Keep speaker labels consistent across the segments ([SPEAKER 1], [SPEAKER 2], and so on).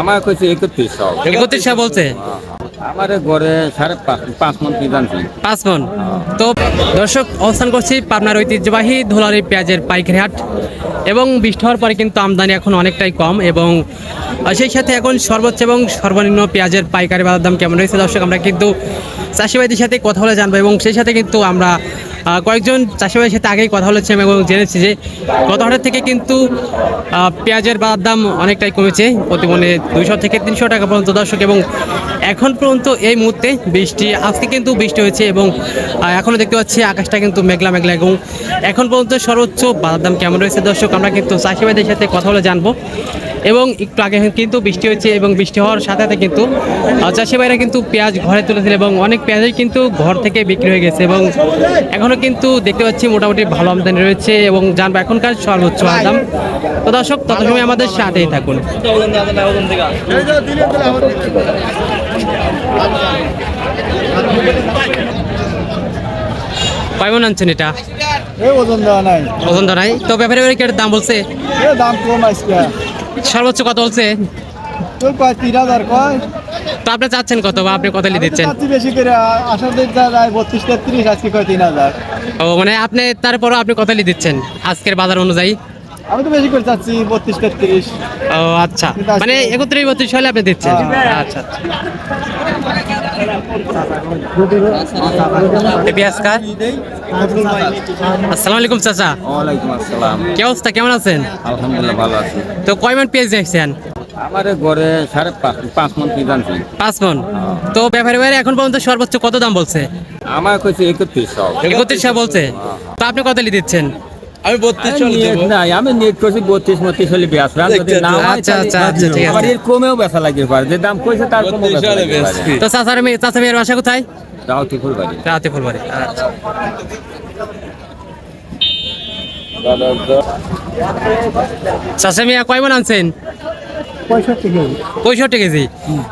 [SPEAKER 1] আমার কইছে একত্রিশশো
[SPEAKER 2] একত্রিশশো বলছে?
[SPEAKER 1] আমার ঘরে সাড়ে পাঁচ মন জানছি?
[SPEAKER 2] পাঁচ মন। তো দর্শক অবস্থান করছি পাবনার ঐতিহ্যবাহী ধুলারি পেঁয়াজের পাইকারি হাট। এবং বৃষ্টি হওয়ার পরে কিন্তু আমদানি এখন অনেকটাই কম এবং সেই সাথে এখন সর্বোচ্চ এবং সর্বনিম্ন পেঁয়াজের পাইকারি বাজার দাম কেমন রয়েছে? দর্শক আমরা কিন্তু চাষিবাইদের সাথে কথা বলে জানব এবং সেই সাথে কিন্তু আমরা কয়েকজন চাষিবাইদের সাথে আগেই কথা বলেছিলাম এবং জেনেছি যে গত হাটের থেকে কিন্তু পেঁয়াজের বাজার দাম অনেকটাই কমেছে, প্রতি মনে দুইশো থেকে তিনশো টাকা পর্যন্ত দর্শক এবং এখন পর্যন্ত এই মুহূর্তে বৃষ্টি, আজকে কিন্তু বৃষ্টি হয়েছে এবং এখনও দেখতে পাচ্ছি আকাশটা কিন্তু মেঘলা মেঘলা এবং এখন পর্যন্ত সর্বোচ্চ বাজার দাম কেমন রয়েছে? দর্শক, আমরা কিন্তু চাষিবাইদের সাথে কথা বলে জানব। এবং একটু আগে কিন্তু বৃষ্টি হয়েছে এবং বৃষ্টি হওয়ার সাথে সাথে কিন্তু চাষি ভাইরা কিন্তু পেঁয়াজ ঘরে তুলেছিল এবং অনেক পেঁয়াজই কিন্তু ঘর থেকে বিক্রি হয়ে গেছে এবং এখনও কিন্তু দেখতে পাচ্ছি মোটামুটি ভালো আমদানি রয়েছে এবং জানব এখনকার সর্বোচ্চ দাম। তো দর্শক তত সময় আমাদের সাথেই থাকুন। কয়মন আনছেন এটা?
[SPEAKER 3] ওজন দেওয়া নাই।
[SPEAKER 2] তো ব্যাপারে দাম বলছে?
[SPEAKER 3] দাম কম
[SPEAKER 2] সর্বোচ্চ কত বলছে?
[SPEAKER 3] তিন হাজার কয়।
[SPEAKER 2] তো আপনি চাচ্ছেন কত বা আপনি কত নিয়ে দিচ্ছেন
[SPEAKER 3] বেশি করে বত্রিশ তেত্রিশ আজকে কয় তিন হাজার।
[SPEAKER 2] ও মানে আপনি তারপরও আপনি কত দিচ্ছেন আজকের বাজার অনুযায়ী?
[SPEAKER 3] আমি তো বেশি করে চাচ্ছি বত্রিশ তেত্রিশ।
[SPEAKER 2] ও আচ্ছা। মানে একত্রিশ বত্রিশ হলে আপনি দিচ্ছেন?
[SPEAKER 3] হ্যাঁ।
[SPEAKER 2] আচ্ছা আচ্ছা। এই পেঁয়াজ কার? আসসালামু আলাইকুম চাচা।
[SPEAKER 1] ওয়ালাইকুম আসসালাম।
[SPEAKER 2] কি অবস্থা কেমন আছেন?
[SPEAKER 1] আলহামদুলিল্লাহ ভালো আছি।
[SPEAKER 2] তো কয় মান পেঁয়াজ দেখছেন
[SPEAKER 1] আমার ঘরে সাড়ে পাঁচ মন কি জানছি
[SPEAKER 2] পাঁচ মন। তো ব্যাপারে বাইরে এখন পর্যন্ত সর্বোচ্চ কত দাম বলছে?
[SPEAKER 1] আমার কইছে একত্রিশশো।
[SPEAKER 2] একত্রিশশো বলছে? তো আপনি কত দিচ্ছেন?
[SPEAKER 4] আমি বত্রিশ
[SPEAKER 1] নাই আমি নেট করছি বত্রিশ মত্রিশ হলে হয়
[SPEAKER 2] আচ্ছা, আচ্ছা, আচ্ছা, ঠিক আছে।
[SPEAKER 1] এর কমেও বেচা লাগতে পারে। যে দাম কইছে তার
[SPEAKER 4] বত্রিশ বেচবি।
[SPEAKER 2] তো চাচার মেয়ে চাচা মেয়ের বাসা কোথায়?
[SPEAKER 1] তাও ঠিক করে
[SPEAKER 2] ফুলবাড়ি আচ্ছা। চাচা মিয়া কয় মন আনছেন?
[SPEAKER 3] পঁয়ষট্টি কেজি।
[SPEAKER 2] পঁয়ষট্টি কেজি।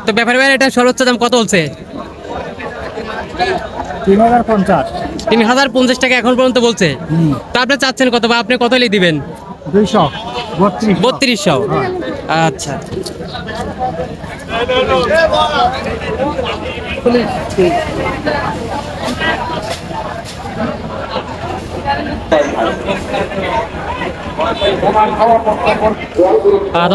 [SPEAKER 2] তো ব্যাপারে এটা সর্বোচ্চ দাম কত বলছে?
[SPEAKER 3] তিন হাজার পঞ্চাশ।
[SPEAKER 2] তিন হাজার পঞ্চাশ টাকা এখন পর্যন্ত বলছে। তো আপনি চাচ্ছেন কত বা আপনি কত দিবেন?
[SPEAKER 3] দুইশো। বত্রিশ
[SPEAKER 2] বত্রিশশো। আচ্ছা।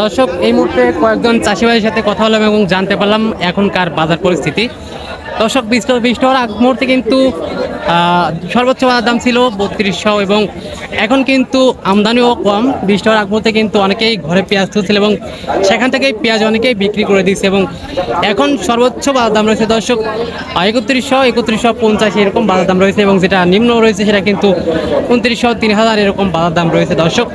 [SPEAKER 2] দর্শক এই মুহূর্তে কয়েকজন চাষিবাসীর সাথে কথা বললাম এবং জানতে পারলাম এখনকার বাজার পরিস্থিতি। দর্শক হওয়ার আগ মুহূর্তে কিন্তু সর্বোচ্চ দাম ছিল বত্রিশশো এবং এখন কিন্তু আমদানিও কম। হওয়ার আগ মুহূর্তে কিন্তু অনেকেই ঘরে পেঁয়াজ তুলছিল এবং সেখান থেকেই পেঁয়াজ অনেকেই বিক্রি করে দিচ্ছে এবং এখন সর্বোচ্চ বাজার দাম রয়েছে দর্শক একত্রিশশো একত্রিশশো পঞ্চাশ এরকম বাজার দাম রয়েছে এবং যেটা নিম্ন রয়েছে সেটা কিন্তু উনত্রিশশো, তিন হাজার এরকম বাজার দাম রয়েছে দর্শক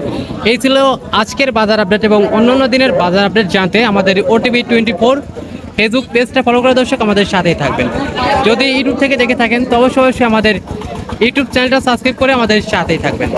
[SPEAKER 2] এই ছিল আজকের বাজার আপডেট এবং অন্যান্য দিনের বাজার আপডেট জানতে আমাদের ওটিভি টোয়েন্টি ফোর ফেসবুক পেজটা ফলো করে দর্শক আমাদের সাথেই থাকবেন। যদি ইউটিউব থেকে দেখে থাকেন, তো অবশ্যই অবশ্যই আমাদের ইউটিউব চ্যানেলটা সাবস্ক্রাইব করে আমাদের সাথেই থাকবেন।